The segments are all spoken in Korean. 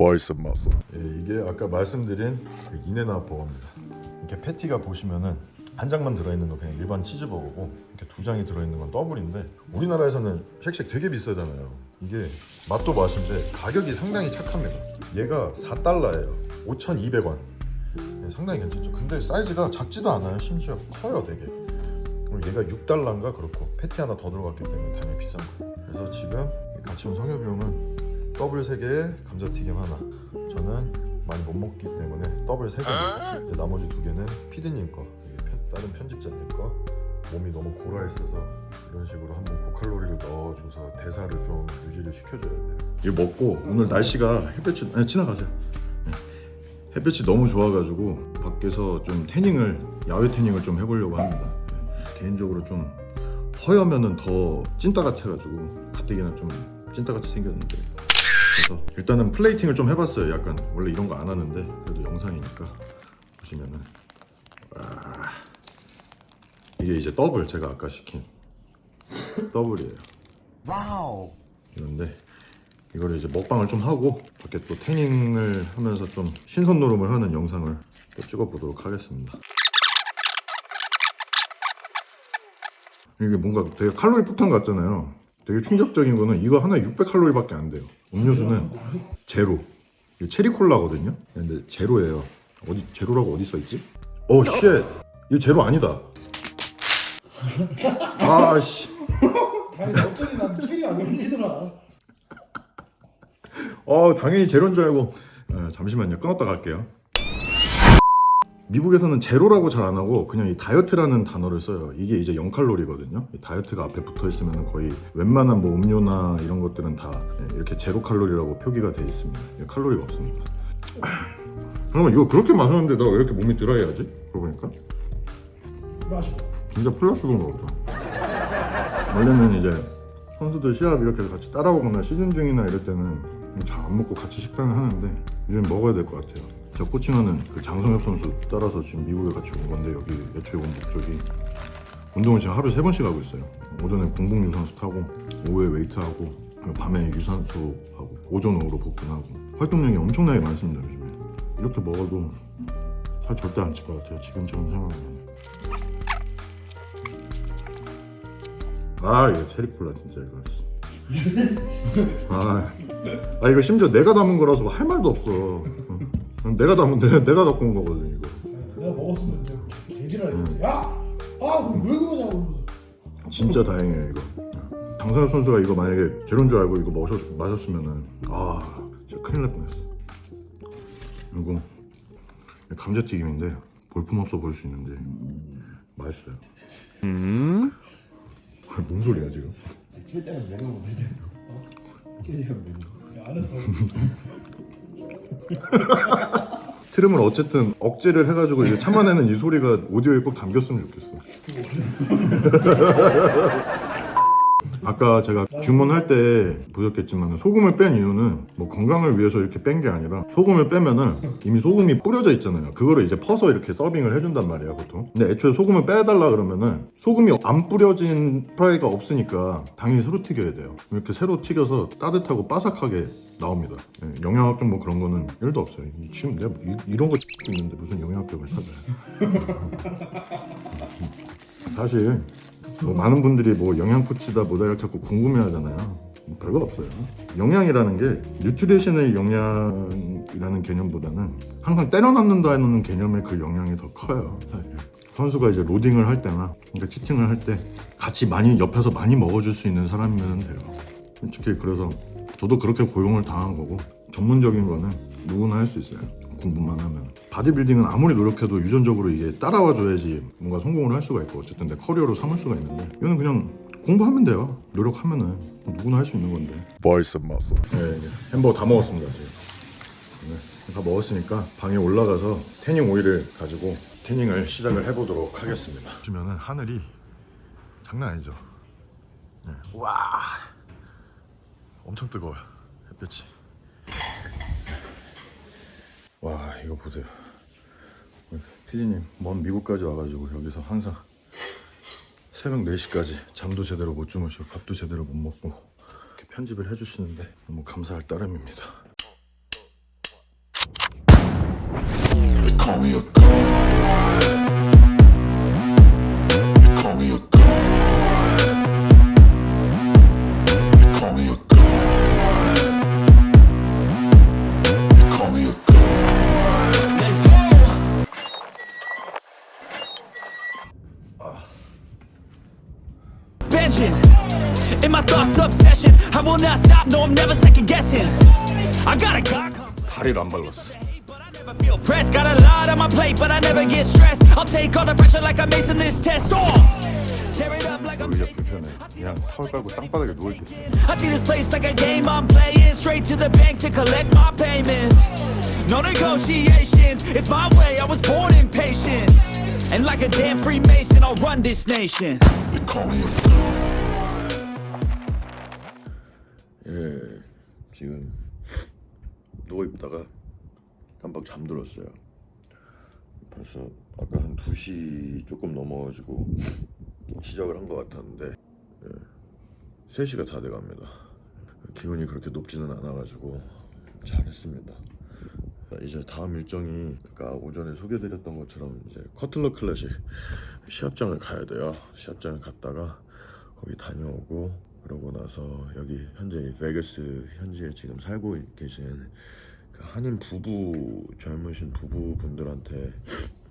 Voice of Muscle. 예, 이게 아까 말씀드린 그 인앤아웃 버거입니다. 이렇게 패티가 보시면은 한 장만 들어있는 건 그냥 일반 치즈버거고 이렇게 두 장이 들어있는 건 더블인데 우리나라에서는 쉑쉑 되게 비싸잖아요. 이게 맛도 맛인데 가격이 상당히 착합니다. 얘가 4달러예요. 5,200원. 예, 상당히 괜찮죠. 근데 사이즈가 작지도 않아요. 심지어 커요, 되게. 그리고 얘가 6달러인가 그렇고 패티 하나 더 들어갔기 때문에 당연히 비싼 거예요. 그래서 지금 같이 온 성엽이 형은 더블 3개에 감자튀김 하나. 저는 많이 못 먹기 때문에 더블 3개. 이제 나머지 두 개는 피디님 거, 다른 편집자님 거. 몸이 너무 고라 있어서 이런 식으로 한번 고칼로리를 넣어줘서 대사를 좀 유지를 시켜줘야 돼요. 이거 먹고 오늘 날씨가 햇볕이 아니, 지나가세요. 네. 햇볕이 너무 좋아가지고 밖에서 좀 태닝을 야외 태닝을 좀 해보려고 합니다. 네. 개인적으로 좀 허여면은 더 찐따 같아가지고 가뜩이나 좀 찐따 같이 생겼는데 그래서 일단은 플레이팅을 좀 해봤어요. 약간 원래 이런 거 안 하는데 그래도 영상이니까 보시면은 와 이게 이제 더블 제가 아까 시킨 더블이에요. 와우. 이런데 이거를 이제 먹방을 좀 하고 밖에 또 태닝을 하면서 좀 신선 노름을 하는 영상을 또 찍어보도록 하겠습니다. 이게 뭔가 되게 칼로리 폭탄 같잖아요. 되게 충격적인 거는 이거 하나에 600칼로리밖에 안 돼요. 음료수는 제로. 이거 체리 콜라거든요. 근데 제로예요. 어디 제로라고 어디 써 있지? 오 쉣. 이거 제로 아니다. 아씨. 당연히 어쩌니 난 캐리 안 올리더라. 어 당연히 제로인 줄 알고 아, 잠시만요 끊었다 갈게요 미국에서는 제로라고 잘 안 하고 그냥 이 다이어트라는 단어를 써요 이게 이제 0칼로리거든요 이 다이어트가 앞에 붙어 있으면 거의 웬만한 뭐 음료나 이런 것들은 다 예, 이렇게 제로 칼로리라고 표기가 돼 있습니다 예, 칼로리가 없습니다 그러면 이거 그렇게 마셨는데 나 왜 이렇게 몸이 드라이하지? 그러고 보니까. 진짜 플라스틱인가 보다. 원래는 이제 선수들 시합 이렇게 같이 따라오거나 시즌 중이나 이럴 때는 잘 안 먹고 같이 식단을 하는데 이제는 먹어야 될 것 같아요. 제가 코칭하는 그 장성엽 선수 따라서 지금 미국에 같이 온 건데 여기 애초에 온 목적이 운동을 지금 하루에 세 번씩 하고 있어요. 오전에 공복 유산소 타고 오후에 웨이트 하고 그리고 밤에 유산소 하고 오전 오후로 복근하고 활동량이 엄청나게 많습니다 요즘에. 이렇게 먹어도 살 절대 안 찔 것 같아요. 지금처럼 생각하면. 아 이거 체리콜라 진짜 이거 아, 아 이거 심지어 내가 담은 거라서 할 말도 없어 어. 내가 담은 내, 내가 갖고 온 거거든 이거 내가 먹었으면 이제 개지랄했지. 야, 아, 그럼 왜 그러냐고. 진짜 다행이에요 이거 장선엽 선수가 이거 만약에 제로인 줄 알고 이거 마셨, 마셨으면은 아 진짜 큰일 날 뻔했어 이거 감자튀김인데 볼품없어 보일 수 있는데 맛있어요 음? 뭔 소리야 지금 최대한 매너 못하지. 어? 최대한 매너. 야, 안에서 더. 트림을 어쨌든 억제를 해가지고 이제 참아내는 이 소리가 오디오에 꼭 담겼으면 좋겠어. 아까 제가 주문할 때 보셨겠지만 소금을 뺀 이유는 뭐 건강을 위해서 이렇게 뺀 게 아니라 소금을 빼면은 이미 소금이 뿌려져 있잖아요. 그거를 이제 퍼서 이렇게 서빙을 해준단 말이야 보통. 근데 애초에 소금을 빼달라 그러면은 소금이 안 뿌려진 프라이가 없으니까 당연히 새로 튀겨야 돼요. 이렇게 새로 튀겨서 따뜻하고 바삭하게 나옵니다. 예, 영양학적 뭐 그런 거는 1도 없어요. 이- 지금 내가 이, 런거 찍고 있는데 무슨 영양학적을 찾아요. 사실 뭐 많은 분들이 뭐 영양 코치다 뭐다 이렇게 하고 궁금해하잖아요. 뭐 별거 없어요. 영양이라는 게 뉴트리션의 영양이라는 개념보다는 항상 때려 넣는다는 개념의 그 영향이 더 커요. 사실. 선수가 이제 로딩을 할 때나 그러니까 치팅을 할 때 같이 많이 옆에서 많이 먹어줄 수 있는 사람이면 돼요. 솔직히 그래서 저도 그렇게 고용을 당한 거고 전문적인 거는 누구나 할 수 있어요. 공부만 하면 바디빌딩은 아무리 노력해도 유전적으로 이게 따라와 줘야지 뭔가 성공을 할 수가 있고 어쨌든 내 커리어로 삼을 수가 있는데 이거는 그냥 공부하면 돼요. 노력하면은 누구나 할 수 있는 건데. Of Muscle. 네, 네. 햄버거 다 먹었습니다 지금. 네, 다 먹었으니까 방에 올라가서 태닝 오일을 가지고 태닝을 시작을 해보도록 하겠습니다. 보시면은 하늘이 장난 아니죠. 네. 와, 엄청 뜨거워요 햇볕이. 와 이거 보세요. 피디님 먼 미국까지 와가지고 여기서 항상 새벽 4시까지 잠도 제대로 못 주무시고 밥도 제대로 못 먹고 이렇게 편집을 해주시는데 너무 감사할 따름입니다. never second guessing. I got a God complex, 다리를 안 발랐어. but I never feel pressed. Got a lot on my plate, but I never get stressed. I'll take all the pressure like I'm acing this test. Oh, tear it up like I'm 여기가 chasing. 불편해. 그냥 털 깔고 땅바닥에 누워 있겠어. I see this place like a game I'm playing. Straight to the bank to collect my payments. No negotiations, it's my way. I was born impatient. And like a damn Freemason, I'll run this nation. You call me a god. 예, 지금 누워 있다가 깜빡 잠들었어요. 벌써 아까 한 2시 조금 넘어가지고 시작을 한 것 같았는데 예, 3시가 다 돼갑니다. 기온이 그렇게 높지는 않아가지고 잘했습니다. 이제 다음 일정이 아까 오전에 소개드렸던 것처럼 이제 커틀러 클래식 시합장을 가야 돼요. 시합장을 갔다가 거기 다녀오고 그러고 나서 여기 현재 베가스 현지에 지금 살고 계신 그 한인 부부 젊으신 부부분들한테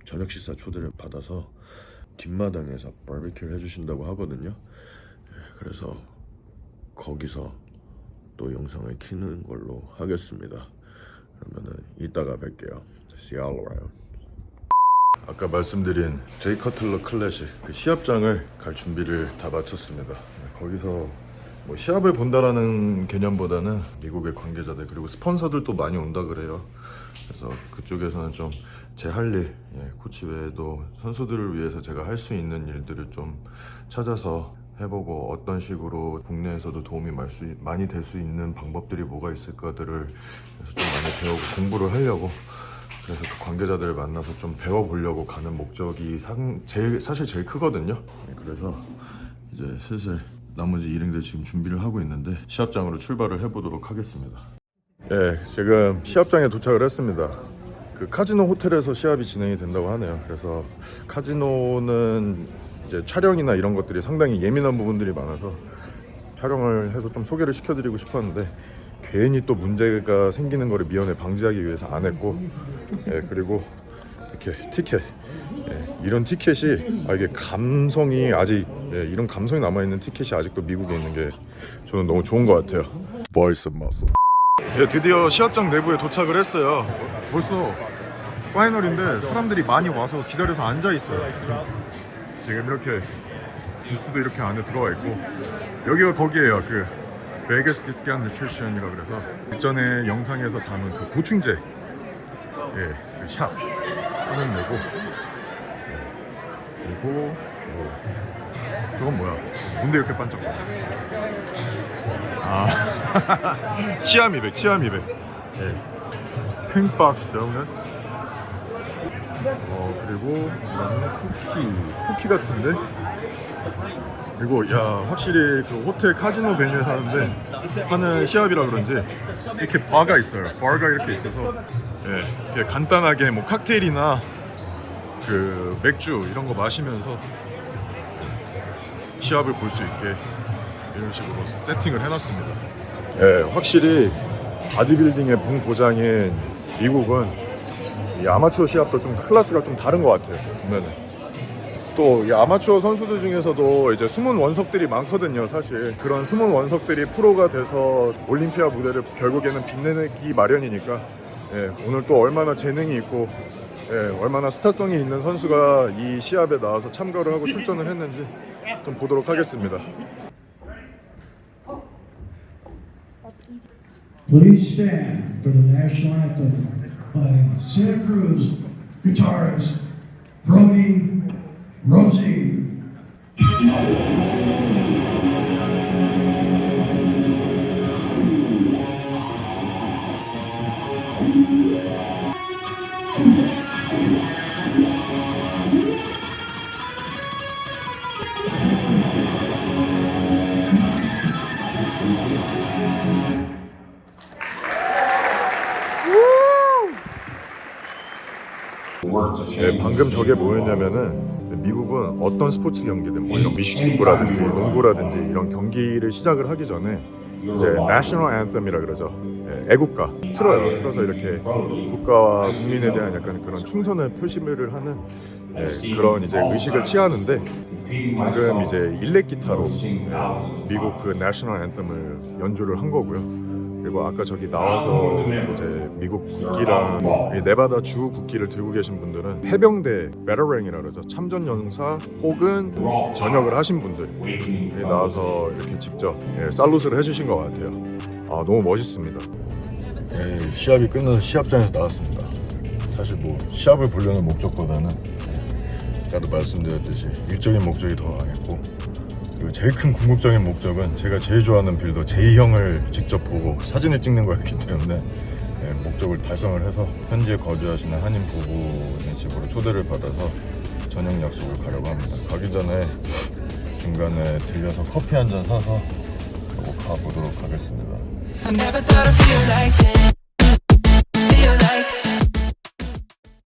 저녁 식사 초대를 받아서 뒷마당에서 바비큐를 해주신다고 하거든요. 예, 그래서 거기서 또 영상을 키는 걸로 하겠습니다. 그러면은 이따가 뵐게요. See you all around. 아까 말씀드린 제이 커틀러 클래식 그 시합장을 갈 준비를 다 마쳤습니다. 거기서 뭐 시합을 본다라는 개념보다는 미국의 관계자들 그리고 스폰서들도 많이 온다 그래요. 그래서 그쪽에서는 좀 제 할 일, 예, 코치 외에도 선수들을 위해서 제가 할 수 있는 일들을 좀 찾아서 해보고 어떤 식으로 국내에서도 도움이 많이 될 수 있는 방법들이 뭐가 있을까들을 그래서 좀 많이 배우고 공부를 하려고 그래서 그 관계자들을 만나서 좀 배워보려고 가는 목적이 상, 제일, 사실 제일 크거든요. 네, 그래서 이제 슬슬 나머지 일행들 지금 준비를 하고 있는데 시합장으로 출발을 해보도록 하겠습니다. 네, 지금 시합장에 도착을 했습니다. 그 카지노 호텔에서 시합이 진행이 된다고 하네요. 그래서 카지노는 이제 촬영이나 이런 것들이 상당히 예민한 부분들이 많아서 촬영을 해서 좀 소개를 시켜드리고 싶었는데 괜히 또 문제가 생기는 거를 미연에 방지하기 위해서 안 했고 예, 그리고 이렇게 티켓 예, 이런 티켓이 아, 이게 감성이 아직 예, 이런 감성이 남아 있는 티켓이 아직도 미국에 있는 게 저는 너무 좋은 것 같아요. Of Muscle. 예, 드디어 시합장 내부에 도착을 했어요. 벌써 파이널인데 사람들이 많이 와서 기다려서 앉아 있어요. 지금 이렇게 부스도 이렇게 안에 들어와 있고 여기가 거기에요. 그 베이거스 디스키한 뉴트리션이라 그래서 일전에 영상에서 담은 그 보충제 예, 그샵 하는 데고 예, 그리고 뭐. 저건 뭐야? 뭔데 이렇게 반짝거려 아. 치아 미백 치아 미백. 예. 핑박스 도넛 어 그리고 이거는 쿠키 쿠키 같은데? 그리고 야 확실히 그 호텔 카지노 베뉴에서 하는데 하는 시합이라 그런지 이렇게 바가 있어요. 바가 이렇게 있어서 예, 이렇게 간단하게 뭐 칵테일이나 그 맥주 이런 거 마시면서 시합을 볼 수 있게 이런 식으로 세팅을 해놨습니다. 예, 확실히 바디빌딩의 본고장인 미국은 이 아마추어 시합도 좀 클래스가 좀 다른 것 같아요. 보면은. 또 이 아마추어 선수들 중에서도 이제 숨은 원석들이 많거든요. 사실 그런 숨은 원석들이 프로가 돼서 올림피아 무대를 결국에는 빛내기 마련이니까 예, 오늘 또 얼마나 재능이 있고 예, 얼마나 스타성이 있는 선수가 이 시합에 나와서 참가를 하고 출전을 했는지 좀 보도록 하겠습니다. 네, 방금 저게 뭐였냐면은 미국은 어떤 스포츠 경기든 뭐 이런 미식축구라든지 농구라든지 이런 경기를 시작을 하기 전에 이제 national anthem이라 그러죠. 예, 애국가 틀어요. 틀어서 이렇게 국가와 국민에 대한 약간 그런 충선을 표시를 하는 예, 그런 이제 의식을 취하는데 방금 이제 일렉 기타로 예, 미국 그 national anthem을 연주를 한 거고요. 그리고 아까 저기 나와서 이제 미국 국기랑 이 네바다 주 국기를 들고 계신 분들은 해병대 베터랭이라 그러죠. 참전 연사 혹은 전역을 하신 분들 여기 나와서 이렇게 직접 예, 살루트를 해주신 것 같아요. 아 너무 멋있습니다. 예, 시합이 끝나서 시합장에서 나왔습니다. 사실 뭐 시합을 보려는 목적보다는 아까도 말씀드렸듯이 일적인 목적이 더 강했고 그리고 제일 큰 궁극적인 목적은 제가 제일 좋아하는 빌더 제이 형을 직접 보고 사진을 찍는 거였기 때문에 예, 목적을 달성을 해서 현지에 거주하시는 한인 부부의 집으로 초대를 받아서 저녁 약속을 가려고 합니다. 가기 전에 중간에 들려서 커피 한 잔 사서 가보도록 하겠습니다.